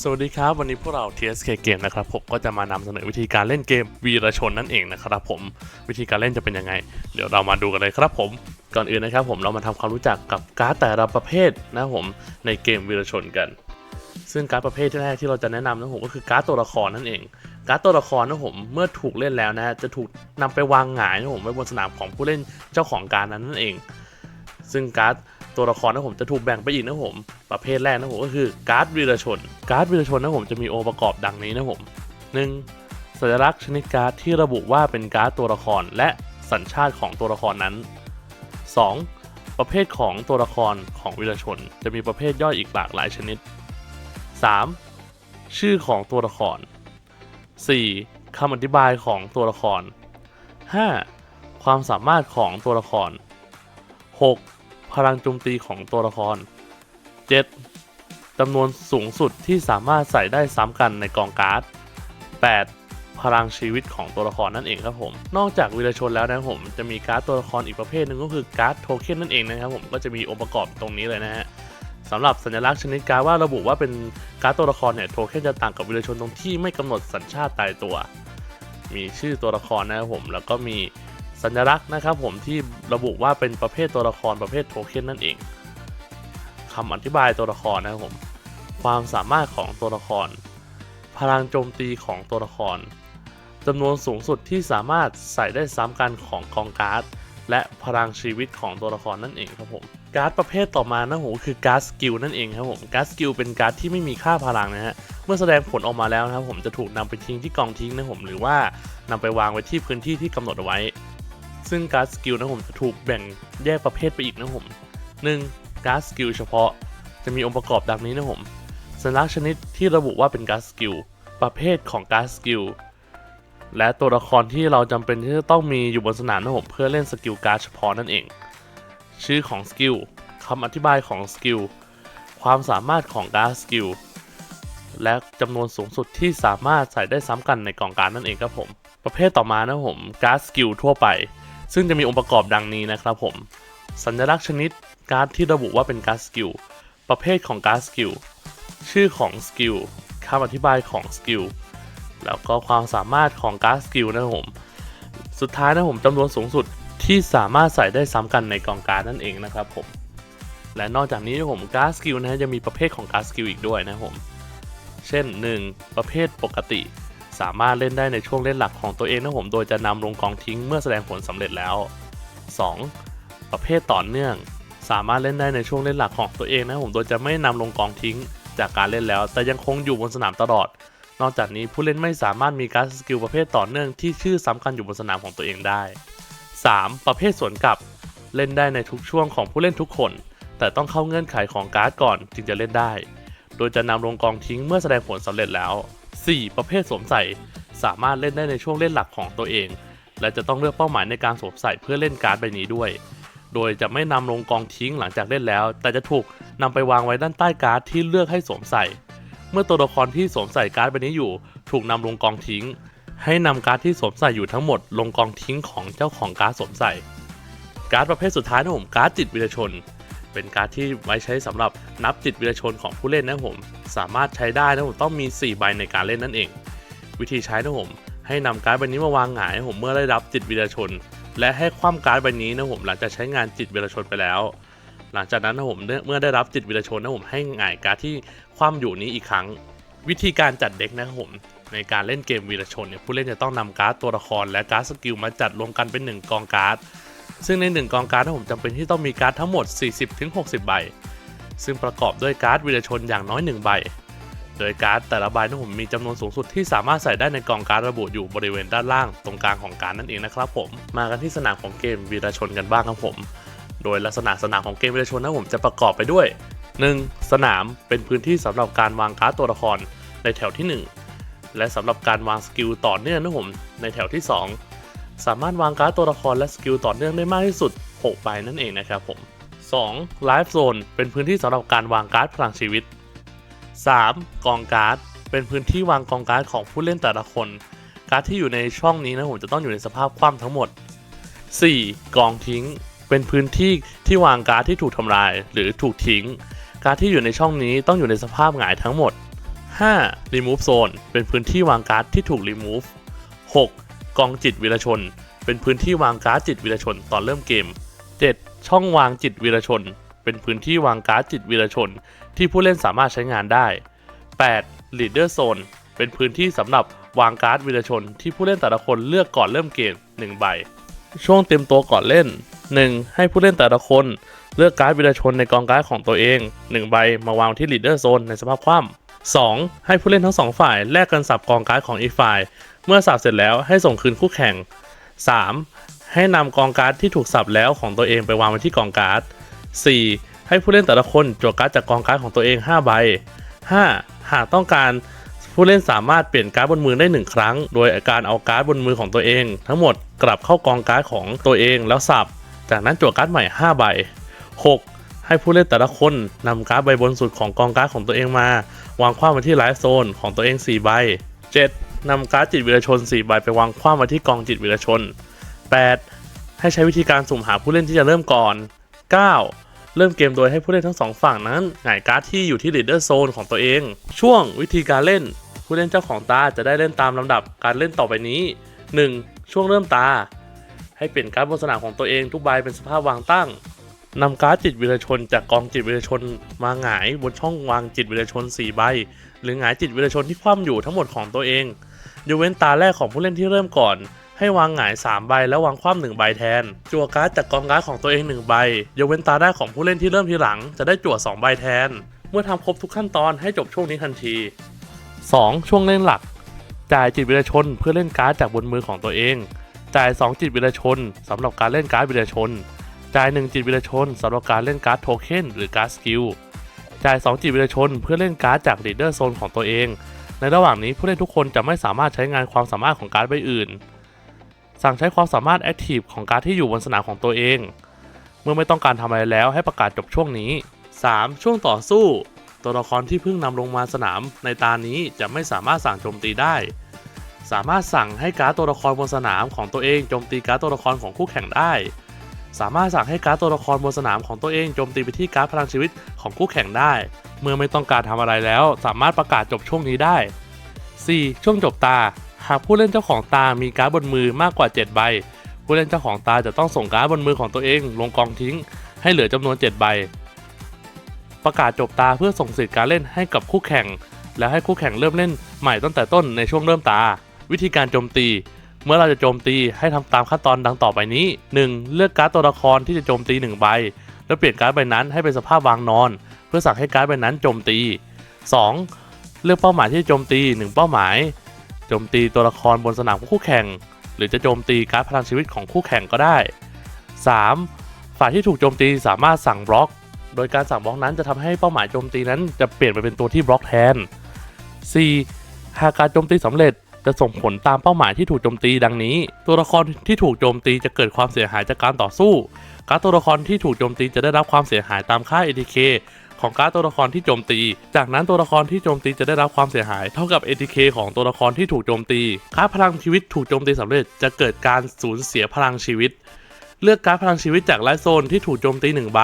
สวัสดีครับ วันนี้พวกเรา TSK Game นะครับผมก็จะมานำเสนอวิธีการเล่นเกมวีรชนนั่นเองนะครับผมวิธีการเล่นจะเป็นยังไง เดี๋ยวเรามาดูกันเลยครับผมก่อนอื่นนะครับผมเรามาทำความรู้จักกับการ์ดแต่ละประเภทนะครับผมในเกมวีรชนกัน ซึ่งการ์ดประเภทแรกที่เราจะแนะนำนะครับผมก็คือการ์ดตัวละครนั่นเอง การ์ดตัวละครนะครับผมเมื่อถูกเล่นแล้วนะฮะจะถูกนำไปวางหงายนะครับผมไว้บนสนามของผู้เล่นเจ้าของการนั้นนั่นเอง ซึ่งการ์ด ตัวละครนะผมจะถูกแบ่งไปอีกนะผม ประเภทแรกนะผมก็คือการ์ดวีรชน การ์ดวีรชนนะผมจะมีองค์ประกอบดังนี้นะผม 1. สัญลักษณ์ชนิดการ์ดที่ระบุว่าเป็นการ์ดตัวละครและสัญชาติของตัวละครนั้น 2. ประเภทของตัวละครของวีรชน จะมีประเภทย่อยอีกหลากหลายชนิด 3. ชื่อของตัวละคร 4. คำอธิบายของตัวละคร 5. ความสามารถของตัวละคร 6. พลังโจมตีของตัวละคร 7. จำนวนสูงสุดที่สามารถใส่ได้ซ้ำกันในกองการ์ด 8. พลังชีวิตของตัวละครนั่นเองครับผม นอกจากวีรชนแล้วนะครับผมจะมีการ์ดตัวละครอีกประเภทหนึ่งก็คือการ์ดโทเค็นนั่นเองนะครับผมก็จะมีองค์ประกอบตรงนี้เลยนะฮะสำหรับสัญลักษณ์ชนิดการ์ดว่าระบุว่าเป็นการ์ดตัวละครเนี่ยโทเค็นจะต่างกับวีรชนตรงที่ไม่กำหนดสัญชาติตายตัว มีชื่อตัวละครนะครับผมแล้วก็มี สัญลักษณ์นะครับผมที่ระบุว่าเป็นประเภทตัวละครประเภทโทเค็นนั่นเองคำอธิบายตัวละครนะครับผม ความสามารถของตัวละคร พลังโจมตีของตัวละครจำนวนสูงสุดที่สามารถใส่ได้ซ้ำกันของกองการ์ดและพลังชีวิตของตัวละครนั่นเองครับผมการ์ดประเภทต่อมานะผมคือการ์ดสกิลนั่นเองครับผมการ์ดสกิลเป็นการ์ดที่ไม่มีค่าพลังนะฮะเมื่อแสดงผลออกมาแล้วนะครับผมจะถูกนำไปทิ้งที่กองทิ้งนะผมหรือว่านำไปวางไว้ที่พื้นที่ที่กำหนดไว้ ซึ่งการ์ดสกิลนะผมจะถูกแบ่งแยกประเภทไปอีกนะผม 1. การ์ดสกิลเฉพาะจะมีองค์ประกอบดังนี้นะผมสัญลักษณ์ชนิดที่ระบุว่าเป็นการ์ดสกิลประเภทของการ์ดสกิลและตัวละครที่เราจำเป็นที่จะต้องมีอยู่บนสนามนะผมเพื่อเล่นสกิลการ์ดเฉพาะนั่นเอง ชื่อของสกิลคำอธิบายของสกิลความสามารถของการ์ดสกิลและจำนวนสูงสุดที่สามารถใส่ได้ซ้ำกันในกล่องการนั่นเองครับผม ประเภทต่อมานะผมการ์ดสกิลทั่วไป ซึ่งจะมีองค์ประกอบดังนี้นะครับผม สัญลักษณ์ชนิดการ์ดที่ระบุว่าเป็นการ์ดสกิล ประเภทของการ์ดสกิล ชื่อของสกิลคำอธิบายของสกิล แล้วก็ความสามารถของการ์ดสกิลนะครับผม สุดท้ายนะผมจำนวนสูงสุดที่สามารถใส่ได้ซ้ำกันในกองการ์ดนั่นเองนะครับผม และนอกจากนี้นะผมการ์ดสกิลนะฮะจะมีประเภทของการ์ดสกิลอีกด้วยนะครับผม เช่น 1. ประเภทปกติ สามารถเล่นได้ในช่วงเล่นหลักของตัวเองนะผมโดยจะนำลงกองทิ้งเมื่อแสดงผลสำเร็จแล้ว 2. ประเภทต่อเนื่อง สามารถเล่นได้ในช่วงเล่นหลักของตัวเองนะผมโดยจะไม่นำลงกองทิ้งจากการเล่นแล้ว แต่ยังคงอยู่บนสนามตลอด นอกจากนี้ผู้เล่นไม่สามารถมีการดสกิลประเภทต่อเนื่องที่ชื่อซ้ำกันอยู่บนสนามของตัวเองได้ 3. ประเภทสวนกลับ เล่นได้ในทุกช่วงของผู้เล่นทุกคน แต่ต้องเข้าเงื่อนไขของการ์ดก่อนจึงจะเล่นได้ โดยจะนำลงกองทิ้งเมื่อแสดงผลสำเร็จแล้ว 4. ประเภทสวมใส่ สามารถเล่นได้ในช่วงเล่นหลักของตัวเอง และจะต้องเลือกเป้าหมายในการสวมใส่เพื่อเล่นการ์ดใบนี้ด้วย โดยจะไม่นำลงกองทิ้งหลังจากเล่นแล้ว แต่จะถูกนำไปวางไว้ด้านใต้การ์ดที่เลือกให้สวมใส่ เมื่อตัวละครที่สวมใส่การ์ดใบนี้อยู่ ถูกนำลงกองทิ้ง ให้นำการ์ดที่สวมใส่อยู่ทั้งหมด ลงกองทิ้งของเจ้าของการ์ดสวมใส่ การ์ดประเภทสุดท้ายนะผมการ์ดจิตวิรชน เป็นการ์ดที่ไว้ใช้สำหรับนับจิตวิรชนของผู้เล่นนะผม สามารถใช้ได้นะผมต้องมี 4 ใบในการเล่นนั่นเอง วิธีใช้นะผม ให้นำการ์ดใบนี้มาวางหงายผมเมื่อได้รับจิตวิรชน และให้คว่ำการ์ดใบนี้นะผมหลังจากใช้งานจิตวิรชนไปแล้ว หลังจากนั้นนะผมเมื่อได้รับจิตวิรชนนะผมให้หงายการ์ดที่คว่ำอยู่นี้อีกครั้ง วิธีการจัดเด็กนะครับผมในการเล่นเกมวีรชนเนี่ยผู้เล่นจะต้องนำการ์ดตัวละครและการ์ดสกิลมาจัดรวมกันเป็น 1 กองการ์ด ซึ่งใน 1 กองการ์ดนผมจำเป็นที่ต้องมีการ์ดทั้งหมด 40-60 ใบ ซึ่งประกอบด้วยการ์ดวีรชนอย่างน้อย 1 ใบ โดยการ์ดแต่ละใบนะผมมีจำนวนสูงสุดที่สามารถใส่ได้ในกองการ์ดระบุอยู่บริเวณด้านล่างตรงกลางของการ์ดนั่นเองนะครับผม มากันที่สนามของเกมวีรชนกันบ้างครับผม โดยลักษณะสนามของเกมวีรชนนะผมจะประกอบไปด้วย 1. สนามเป็นพื้นที่สำหรับการวางการ์ดตัวละครในแถวที่ 1 และสำหรับการวางสกิลต่อเนื่องนะผมในแถวที่ 2 สามารถวางการ์ดตัวละครและสกิลต่อเนื่องได้มากที่สุด 6 ใบนั่นเองนะครับผม 2. ไลฟ์โซนเป็นพื้นที่สำหรับการวางการ์ดพลังชีวิต 3. กองการ์ด เป็นพื้นที่วางกองการ์ดของผู้เล่นแต่ละคน การ์ดที่อยู่ในช่องนี้นะผมจะต้องอยู่ในสภาพคว่ำทั้งหมด 4. กองทิ้ง เป็นพื้นที่ที่วางการ์ดที่ถูกทำลาย หรือถูกทิ้ง การ์ดที่อยู่ในช่องนี้ต้องอยู่ในสภาพหงายทั้งหมด 5. remove zone เป็นพื้นที่วางการ์ดที่ถูก remove 6. กองจิตวิรชน เป็นพื้นที่วางการ์ดจิตวิรชนตอนเริ่มเกม 7. ช่องวางจิตวิรชน เป็นพื้นที่วางการ์ดจิตวิรชน ที่ผู้เล่นสามารถใช้งานได้ 8. leader zone เป็นพื้นที่สำหรับวางการ์ดวิรชน ที่ผู้เล่นแต่ละคนเลือกก่อนเริ่มเกม1ใบ ช่วงเตรียมตัวก่อนเล่น 1. ให้ผู้เล่นแต่ละคน เลือกการ์ดวิรชนในกองการ์ดของตัวเอง1ใบมาวางที่ leader zone ในสภาพคว่ำ 2. ให้ผู้เล่นทั้งสองฝ่ายแลกกันสับกองการ์ดของอีกฝ่าย เมื่อสับเสร็จแล้วให้ส่งคืนคู่แข่ง 3. ให้นำกองการ์ดที่ถูกสับแล้วของตัวเองไปวางไว้ที่กองการ์ด 4. ให้ผู้เล่นแต่ละคนจั่วการ์ดจากกองการ์ดของตัวเอง 5 ใบ 5. หากต้องการผู้เล่นสามารถเปลี่ยนการ์ดบนมือได้ 1 ครั้ง โดยการเอาการ์ดบนมือของตัวเอง ทั้งหมดกลับเข้ากองการ์ดของตัวเองแล้วสับ จากนั้นจั่วการ์ดใหม่ 5 ใบ 6. ให้ผู้เล่นแต่ละคนนำการ์ดใบบนสุดของกองการ์ดของตัวเองมา วางคว้างไว้ที่ไลฟ์โซนของตัวเอง4ใบ 7. นำการ์ดจิตวิรชน 4 ใบไปวางคว้างไว้ที่กองจิตวิรชน 8. ให้ใช้วิธีการสุ่มหาผู้เล่นที่จะเริ่มก่อน 9. เริ่มเกมโดยให้ผู้เล่นทั้งสองฝั่งนั้นหงายการ์ดที่อยู่ที่ leader zone ของตัวเอง ช่วงวิธีการเล่น ผู้เล่นเจ้าของตาจะได้เล่นตามลำดับการเล่นต่อไปนี้ 1. ช่วงเริ่มตา ให้เปลี่ยนการ์ดบนสนามของตัวเองทุกใบเป็นสภาพวางตั้ง นำการ์ดจิตวิรชนจากกองจิตวิรชนมาหงายบนช่องวางจิตวิรชน 4 ใบ หรือหงายจิตวิรชนที่คว่ำอยู่ทั้งหมดของตัวเองยกเว้นตาแรกของผู้เล่นที่เริ่มก่อน ให้วางหงาย 3 ใบแล้ววางคว่ำหนึ่งใบแทน จั่วการ์ดจากกองการ์ดของตัวเอง 1 ใบยกเว้นตาแรกของผู้เล่นที่เริ่มทีหลัง จะได้จั่ว 2 ใบแทน เมื่อทำครบทุกขั้นตอนให้จบช่วงนี้ทันที 2. ช่วงเล่นหลัก จ่ายจิตวิรชนเพื่อเล่นการ์ดจากบนมือของตัวเอง จ่าย 2 จิตวิรชนสำหรับการเล่นการ์ดวิรชน จ่าย 1 จิตวิรชนสำหรับการเล่นการ์ดโทเค็นหรือการ์ดสกิล จ่าย 2 จิตวิรชนเพื่อเล่นการ์ดจาก leader zone ของตัวเอง ในระหว่างนี้ผู้เล่นทุกคนจะไม่สามารถใช้งานความสามารถของการ์ดใบอื่น สั่งใช้ความสามารถ Active ของการ์ดที่อยู่บนสนามของตัวเอง เมื่อไม่ต้องการทำอะไรแล้วให้ประกาศจบช่วงนี้ 3. ช่วงต่อสู้ ตัวละครที่เพิ่งนำลงมาสนามในตานี้จะไม่สามารถสั่งโจมตีได้ สามารถสั่งให้การ์ดตัวละครบนสนามของตัวเองโจมตีการ์ดตัวละครของคู่แข่งได้ สามารถสั่งให้การ์ดตัวละครบนสนามของตัวเองโจมตีไปที่การ์ดพลังชีวิตของคู่แข่งได้ เมื่อไม่ต้องการทำอะไรแล้ว สามารถประกาศจบช่วงนี้ได้ 4. ช่วงจบตา หากผู้เล่นเจ้าของตามีการ์ดบนมือมากกว่า 7 ใบ ผู้เล่นเจ้าของตาจะต้องส่งการ์ดบนมือของตัวเอง ลงกองทิ้ง ให้เหลือจำนวน 7 ใบ ประกาศจบตาเพื่อส่งสิทธิ์การเล่นให้กับคู่แข่ง แล้วให้คู่แข่งเริ่มเล่นใหม่ตั้งแต่ต้นในช่วงเริ่มตา วิธีการโจมตี เมื่อเราจะโจมตีให้ทำตามขั้นตอนดังต่อไปนี้ 1. เลือกการ์ดตัวละครที่จะโจมตี 1 ใบ แล้วเปลี่ยนการ์ดใบนั้นให้เป็นสภาพวางนอน เพื่อสั่งให้การ์ดใบนั้นโจมตี 2. เลือกเป้าหมายที่จะโจมตี 1 เป้าหมาย โจมตีตัวละครบนสนามของคู่แข่ง หรือจะโจมตีการ์ดพลังชีวิตของคู่แข่งก็ได้ 3. ฝ่ายที่ถูกโจมตีสามารถสั่งบล็อก โดยการสั่งบล็อกนั้นจะทำให้เป้าหมายโจมตีนั้นจะเปลี่ยนไปเป็นตัวที่บล็อกแทน 4. หากการโจมตีสำเร็จ จะส่งผลตามเป้าหมายที่ถูกโจมตีดังนี้ ตัวละครที่ถูกโจมตีจะเกิดความเสียหายจากการต่อสู้ การ์ดตัวละครที่ถูกโจมตีจะได้รับความเสียหายตามค่า ATK ของการ์ดตัวละครที่โจมตี จากนั้นตัวละครที่โจมตีจะได้รับความเสียหายเท่ากับ ATK ของตัวละครที่ถูกโจมตีการ์ดพลังชีวิตถูกโจมตีสำเร็จจะเกิดการสูญเสียพลังชีวิต เลือกการ์ดพลังชีวิตจากไลฟ์โซนที่ถูกโจมตีหนึ่งใบ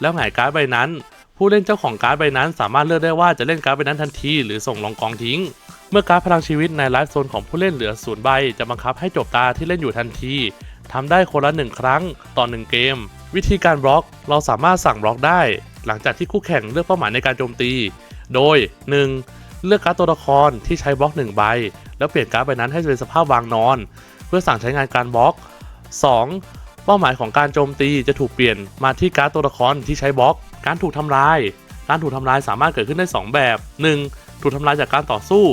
แล้วหงายการ์ดใบนั้น ผู้เล่นเจ้าของการ์ดใบนั้น สามารถเลือกได้ว่าจะเล่นการ์ดใบนั้นทันที หรือส่งลงกองทิ้ง เมื่อการพลังชีวิตในไลฟ์โซนของผู้เล่นเหลือศูนย์ใบ จะบังคับให้จบตาที่เล่นอยู่ทันทีทำได้คนละหนึ่งครั้งต่อหนึ่งเกม วิธีการบล็อกเราสามารถสั่งบล็อกได้ หลังจากที่คู่แข่งเลือกเป้าหมายในการโจมตี โดย 1. เลือกการ์ดตัวละครที่ใช้บล็อก1ใบ แล้วเปลี่ยนการ์ดใบนั้นให้เป็นสภาพวางนอน เพื่อสั่งใช้งานการบล็อก 2. เป้าหมายของการโจมตีจะถูกเปลี่ยนมาที่การ์ดตัวละครที่ใช้บล็อก การถูกทำลาย การถูกทำลายสามารถเกิดขึ้นได้ 2 แบบ 1. ถูกทำลายจากการต่อสู้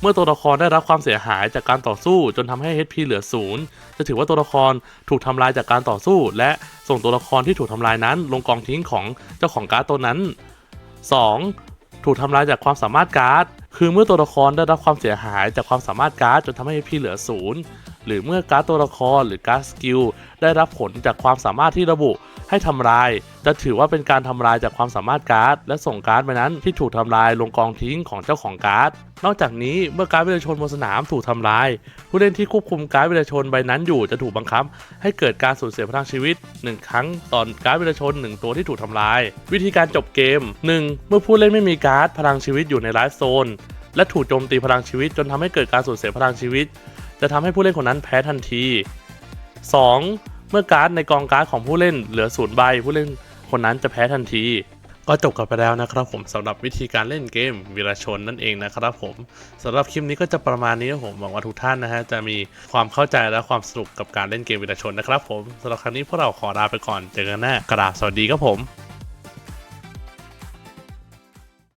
เมื่อตัวละครได้รับความเสียหายจากการต่อสู้จนทำให้ HP เหลือศูนย์จะถือว่าตัวละครถูกทำลายจากการต่อสู้ และส่งตัวละครที่ถูกทำลายนั้น ลงกองทิ้งของเจ้าของการ์ดตัวนั้น 2. ถูกทำลายจากความสามารถการ์ดคือเมื่อตัวละครได้รับความเสียหายจากความสามารถการ์ดจนทำให้ HP เหลือศูนย์หรือเมื่อการ์ดตัวละครหรือการ์ดสกิลได้รับผลจากความสามารถที่ระบุให้ทำลาย จะถือว่าเป็นการทำลายจากความสามารถการ์ดและส่งการ์ดไปนั้นที่ถูกทำลายลงกองทิ้งของเจ้าของการ์ด นอกจากนี้เมื่อการ์ดวิรชนบนสนามถูกทำลาย ผู้เล่นที่ควบคุมการ์ดวิรชนใบนั้นอยู่จะถูกบังคับ ให้เกิดการสูญเสียพลังชีวิต 1 ครั้งต่อการ์ดวิรชน 1 ตัวที่ถูกทำลาย วิธีการจบเกม 1. เมื่อผู้เล่นไม่มีการ์ดพลังชีวิตอยู่ในไลฟ์โซน และถูกโจมตีพลังชีวิต จนทำให้เกิดการสูญเสียพลังชีวิต จะทำให้ผู้เล่นคนนั้นแพ้ทันที 2. เมื่อการ์ดในกองการ์ดของผู้เล่นเหลือศูนย์ใบผู้เล่นคนนั้นจะแพ้ทันที ก็จบกันไปแล้วนะครับผมสำหรับวิธีการเล่นเกมวีรชนนั่นเองนะครับผมสำหรับคลิปนี้ก็จะประมาณนี้ครับผมหวังว่าทุกท่านนะฮะจะมีความเข้าใจและความสนุกกับการเล่นเกมวีรชนนะครับผมสำหรับครั้งนี้พวกเราขอลาไปก่อนเจอกันหน้ากราบสวัสดีครับผม